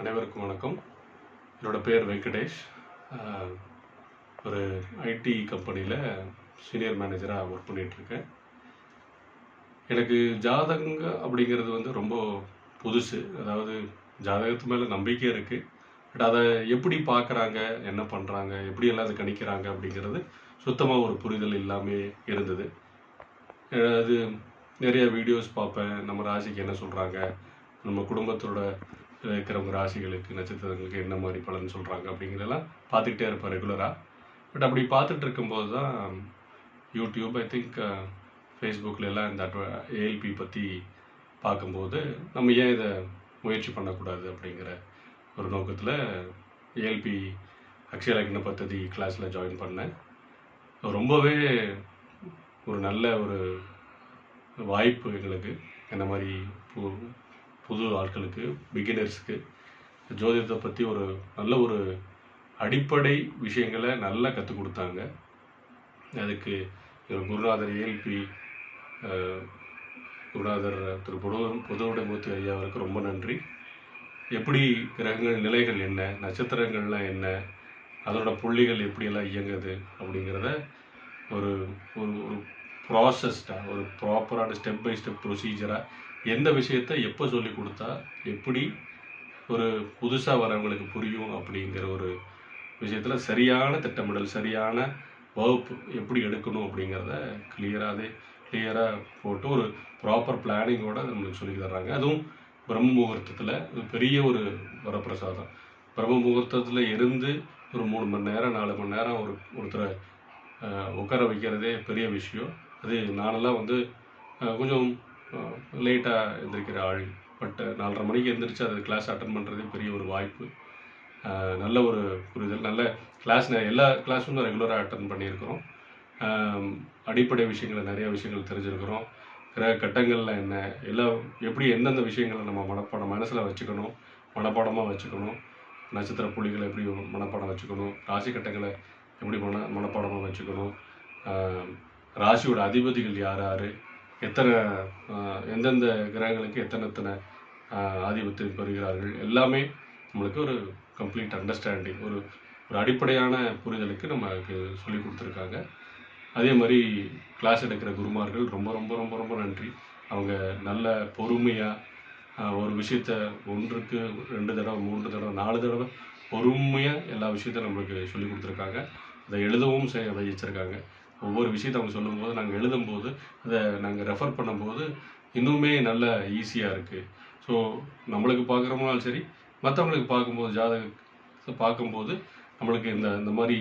அனைவருக்கும் வணக்கம். என்னோடய பேர் வெங்கடேஷ். ஒரு ஐடி கம்பெனியில் சீனியர் மேனேஜராக ஒர்க் பண்ணிகிட்ருக்கேன் எனக்கு ஜாதகங்க அப்படிங்கிறது வந்து ரொம்ப புதுசு. அதாவது ஜாதகத்து மேலே நம்பிக்கை இருக்குது பட் அதை எப்படி பார்க்குறாங்க என்ன பண்ணுறாங்க எப்படியெல்லாம் அதை கணிக்கிறாங்க அப்படிங்கிறது சுத்தமாக ஒரு புரிதல் இல்லாமல் இருந்தது. அது நிறைய வீடியோஸ் பார்ப்பேன். நம்ம ராசிக்கு என்ன சொல்கிறாங்க நம்ம குடும்பத்தோட இருக்கிறவங்க ராசிகளுக்கு நட்சத்திரங்களுக்கு என்ன மாதிரி பலன் சொல்கிறாங்க அப்படிங்கிறதெல்லாம் பார்த்துக்கிட்டே இருப்பேன் ரெகுலராக பட் அப்படி பார்த்துட்டு இருக்கும்போது தான் யூடியூப் ஐ திங்க் ஃபேஸ்புக்கில் எல்லாம் இந்த அட்வ ஏஎல்பி பற்றி பார்க்கும்போது நம்ம ஏன் இதை முயற்சி பண்ணக்கூடாது அப்படிங்கிற ஒரு நோக்கத்தில் ஏஎல்பி அக்ஷயலக்ன பத்ததி கிளாஸில் ஜாயின் பண்ணேன். ரொம்பவே ஒரு நல்ல ஒரு வாய்ப்பு எங்களுக்கு. என்ன மாதிரி புது ஆட்களுக்கு பிகினர்ஸ்க்கு ஜோதிடத்தை பற்றி ஒரு நல்ல ஒரு அடிப்படை விஷயங்களை நல்லா கற்றுக் கொடுத்தாங்க. அதுக்கு குருநாதர் ஏஎல்பி குருநாதர் திரு புது புதுவுடைமூர்த்தி ஐயா அவருக்கு ரொம்ப நன்றி. எப்படி கிரகங்கள் நிலைகள் என்ன நட்சத்திரங்கள்லாம் என்ன அதோட புள்ளிகள் எப்படியெல்லாம் இயங்குது அப்படிங்கிறத ஒரு ஒரு ஒரு ப்ராசஸ்டாக ஒரு ப்ராப்பரான ஸ்டெப் பை ஸ்டெப் ப்ரொசீஜராக எந்த விஷயத்த எப்போ சொல்லி கொடுத்தா எப்படி ஒரு புதுசாக வரவங்களுக்கு புரியும் அப்படிங்கிற ஒரு விஷயத்தில் சரியான திட்டமிடல் சரியான வகுப்பு எப்படி எடுக்கணும் அப்படிங்கிறத கிளியராகவே கிளியராக போட்டு ஒரு ப்ராப்பர் பிளானிங்கோட நம்மளுக்கு சொல்லி தர்றாங்க. அதுவும் பிரம்ம முகூர்த்தத்தில் பெரிய ஒரு வரப்பிரசாதம். பிரம்ம முகூர்த்தத்தில் இருந்து ஒரு மூணு மணி நேரம் நாலு மணி நேரம் ஒரு ஒருத்தரை உட்கார வைக்கிறதே பெரிய விஷயம். அது நானெல்லாம் வந்து கொஞ்சம் லேட்டாக எழுந்திருக்கிற ஆள். பட் நாலரை மணிக்கு எழுந்திரிச்சு அது கிளாஸ் அட்டன் பண்ணுறதே பெரிய ஒரு வாய்ப்பு. நல்ல ஒரு புரிதல். நல்ல கிளாஸ் எல்லா கிளாஸும் ரெகுலராக அட்டன் பண்ணியிருக்கிறோம். அடிப்படை விஷயங்களை நிறைய விஷயங்கள் தெரிஞ்சிருக்கிறோம். கிரக கட்டங்களில் என்ன எல்லாம் எப்படி எந்தெந்த விஷயங்களை நம்ம மனப்பாடம் மனசில் வச்சுக்கணும் மனப்பாடமாக வச்சுக்கணும் நட்சத்திர புள்ளிகளை எப்படி மனப்பாடம் வச்சுக்கணும் ராசி கட்டங்களை எப்படி மன மனப்பாடமாக வச்சுக்கணும் ராசியோட அதிபதிகள் யார் யார் எத்தனை எந்தெந்த கிரகங்களுக்கு எத்தனை எத்தனை ஆதிபத்தியம் பெறுகிறார்கள் எல்லாமே நம்மளுக்கு ஒரு கம்ப்ளீட் அண்டர்ஸ்டாண்டிங் ஒரு ஒரு அடிப்படையான புரிதலுக்கு நமக்கு சொல்லி கொடுத்துருக்காங்க. அதே மாதிரி கிளாஸ் எடுக்கிற குருமார்கள் ரொம்ப ரொம்ப ரொம்ப ரொம்ப நன்றி. அவங்க நல்ல பொறுமையாக ஒரு விஷயத்த ஒன்றுக்கு ரெண்டு தடவை மூன்று தடவை நாலு தடவை பொறுமையாக எல்லா விஷயத்தையும் நம்மளுக்கு சொல்லி கொடுத்துருக்காங்க. அதை எழுதவும் செய்ய வச்சிருக்காங்க. ஒவ்வொரு விஷயத்தை அவங்க சொல்லும்போது நாங்கள் எழுதும்போது அதை நாங்கள் ரெஃபர் பண்ணும்போது இன்னுமே நல்ல ஈஸியாக இருக்குது ஸோ நம்மளுக்கு பார்க்குறோம்னாலும் சரி மற்றவங்களுக்கு பார்க்கும்போது ஜாதகத்தை பார்க்கும்போது நம்மளுக்கு இந்த இந்த மாதிரி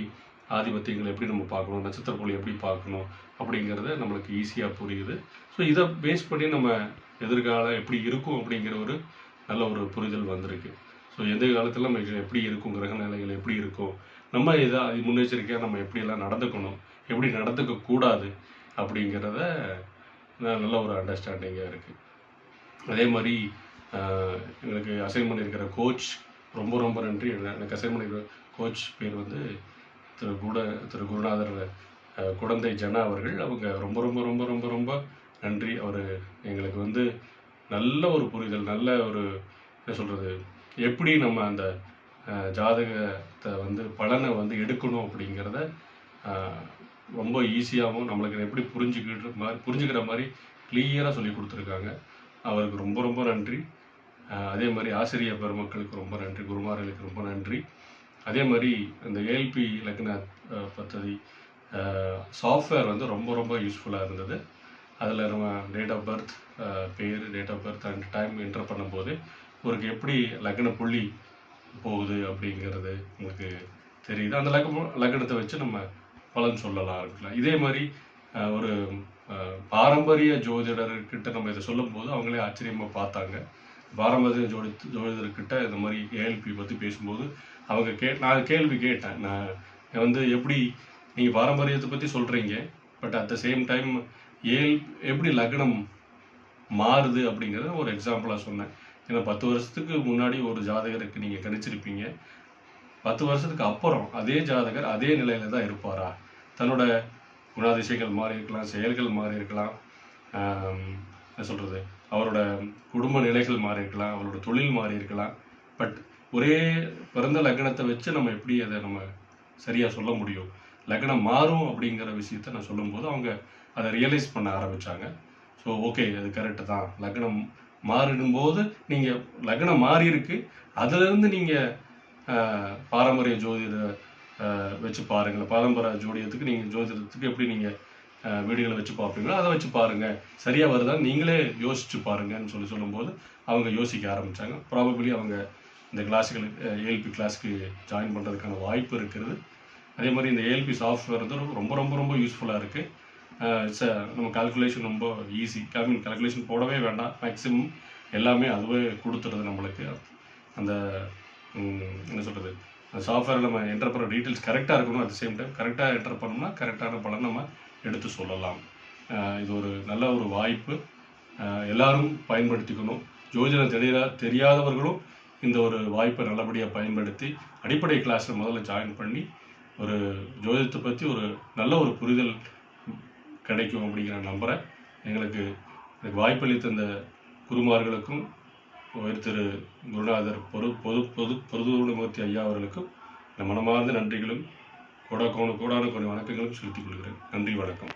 ஆதிபத்தியங்களை எப்படி நம்ம பார்க்கணும் நட்சத்திர புள்ளி எப்படி பார்க்கணும் அப்படிங்கிறத நம்மளுக்கு ஈஸியாக புரியுது. ஸோ இதை பேஸ் பண்ணி நம்ம எதிர்காலம் எப்படி இருக்கும் அப்படிங்கிற ஒரு நல்ல ஒரு புரிதல் வந்திருக்கு. ஸோ எந்த காலத்தில் நம்ம எப்படி இருக்கும் கிரக நிலைகள் எப்படி இருக்கும் நம்ம இதை முன்னெச்சரிக்கையாக நம்ம எப்படியெல்லாம் நடந்துக்கணும் எப்படி நடந்துக்க கூடாது அப்படிங்கிறத நல்ல ஒரு அண்டர்ஸ்டாண்டிங்காக இருக்குது அதே மாதிரி எங்களுக்கு அசைன் பண்ணியிருக்கிற கோச் ரொம்ப ரொம்ப நன்றி. எனக்கு அசைன் பண்ணியிருக்கிற கோச் பேர் வந்து திரு குட திரு குருநாதர் குழந்தை ஜனா அவர்கள். அவங்க ரொம்ப ரொம்ப ரொம்ப ரொம்ப ரொம்ப நன்றி. அவர் எங்களுக்கு வந்து நல்ல ஒரு புரிதல் நல்ல ஒரு என்ன சொல்கிறது எப்படி நம்ம அந்த ஜாதகத்தை வந்து பலனை வந்து எடுக்கணும் அப்படிங்கிறத ரொம்ப ஈஸியாகவும் நம்மளுக்கு எப்படி புரிஞ்சுக்கிட்டு மாதிரி புரிஞ்சுக்கிற மாதிரி கிளியராக சொல்லி கொடுத்துருக்காங்க. அவருக்கு ரொம்ப ரொம்ப நன்றி. அதே மாதிரி ஆசிரியர் பெருமக்களுக்கு ரொம்ப நன்றி. குருமார்களுக்கு ரொம்ப நன்றி. அதே மாதிரி இந்த ஏஎல்பி லக்ன பத்ததி சாஃப்ட்வேர் வந்து ரொம்ப ரொம்ப யூஸ்ஃபுல்லாக இருந்தது. அதில் நம்ம டேட் ஆஃப் பர்த் பேர் date of birth and time enter பண்ணும்போது உங்களுக்கு எப்படி லக்ன புள்ளி போகுது அப்படிங்கிறது உங்களுக்கு தெரியுது. அந்த லக்ன லக்னத்தை வச்சு நம்ம பலன் சொல்லலாம் இருக்கலாம் இதே மாதிரி ஒரு பாரம்பரிய ஜோதிடர்கிட்ட நம்ம இதை சொல்லும்போது அவங்களே ஆச்சரியமாக பார்த்தாங்க. பாரம்பரிய ஜோடி ஜோதிடர்கிட்ட இந்த மாதிரி ஏஎல்பி பற்றி பேசும்போது அவங்க கே நான் கேள்வி கேட்டேன். நான் வந்து எப்படி நீங்கள் பாரம்பரியத்தை பற்றி சொல்கிறீங்க but at the same time ஏல் எப்படி லக்னம் மாறுது அப்படிங்கிறத ஒரு எக்ஸாம்பிளாக சொன்னேன். ஏன்னா பத்து வருஷத்துக்கு முன்னாடி ஒரு ஜாதகருக்கு நீங்கள் கணிச்சிருப்பீங்க. பத்து வருஷத்துக்கு அப்புறம் அதே ஜாதகர் அதே நிலையில தான் இருப்பாரா? தன்னோட குணாதிசயங்கள் மாறி இருக்கலாம் செயல்கள் மாறி இருக்கலாம் என்ன சொல்கிறது அவரோட குடும்ப நிலைகள் மாறி இருக்கலாம் அவரோட தொழில் மாறி இருக்கலாம். பட் ஒரே பிறந்த லக்னத்தை வச்சு நம்ம எப்படி அதை நம்ம சரியாக சொல்ல முடியும்? லக்னம் மாறும் அப்படிங்கிற விஷயத்த நான் சொல்லும்போது அவங்க அதை ரியலைஸ் பண்ண ஆரம்பித்தாங்க ஸோ ஓகே அது கரெக்டு தான். லக்னம் மாறிடும்போது நீங்கள் லக்னம் மாறி இருக்கு அதுலேருந்து நீங்கள் பாரம்பரிய ஜோதிட வச்சு பாருங்கள் பாரம்பரிய ஜோடியத்துக்கு நீங்கள் ஜோதிடத்துக்கு எப்படி நீங்கள் வீடுகளை வச்சு பார்ப்பீங்களோ அதை வச்சு பாருங்கள் சரியாக வருதான்னு நீங்களே யோசிச்சு பாருங்கன்னு சொல்லி சொல்லும்போது அவங்க யோசிக்க ஆரம்பித்தாங்க ப்ராபபிளி அவங்க இந்த கிளாஸுகள் ஏஎல்பி கிளாஸ்க்கு ஜாயின் பண்ணுறதுக்கான வாய்ப்பு இருக்கிறது. அதே மாதிரி இந்த ஏஎல்பி சாஃப்ட்வேர் வந்து ரொம்ப ரொம்ப ரொம்ப யூஸ்ஃபுல்லாக இருக்குது நம்ம கால்குலேஷன் ரொம்ப ஈஸி ஐ மீன் கால்குலேஷன் போடவே வேண்டாம். மேக்ஸிமம் எல்லாமே அதுவே கொடுத்துருது நம்மளுக்கு. அந்த என்ன சொல்கிறது அந்த சாஃப்ட்வேர் நம்ம என்டர் பண்ணுற டீட்டெயில்ஸ் கரெக்டாக இருக்கணும் அட் சேம் டைம் கரெக்டாக என்டர் பண்ணோம்னா கரெக்டான பலன் நம்ம எடுத்து சொல்லலாம். இது ஒரு நல்ல ஒரு வாய்ப்பு. எல்லாரும் பயன்படுத்திக்கணும். ஜோதிடம் தெரியல தெரியாதவர்களும் இந்த ஒரு வாய்ப்பை நல்லபடியாக பயன்படுத்தி அடிப்படை கிளாஸில் முதல்ல ஜாயின் பண்ணி ஒரு ஜோதிடத்தை பற்றி ஒரு நல்ல ஒரு புரிதல் கிடைக்கும் அப்படிங்கிற நம்புகிறேன் எங்களுக்கு எனக்கு வாய்ப்பளித்த இந்த குருமார்களுக்கும் உயர் திரு குருநாதர் பொது பொது பொது பொதுமூர்த்தி ஐயா அவர்களுக்கும் இந்த மனமார்ந்த நன்றிகளும் கோடாக்கோண கோடான கொஞ்சம் வணக்கங்களும் செலுத்திக் கொள்கிறேன். நன்றி வணக்கம்.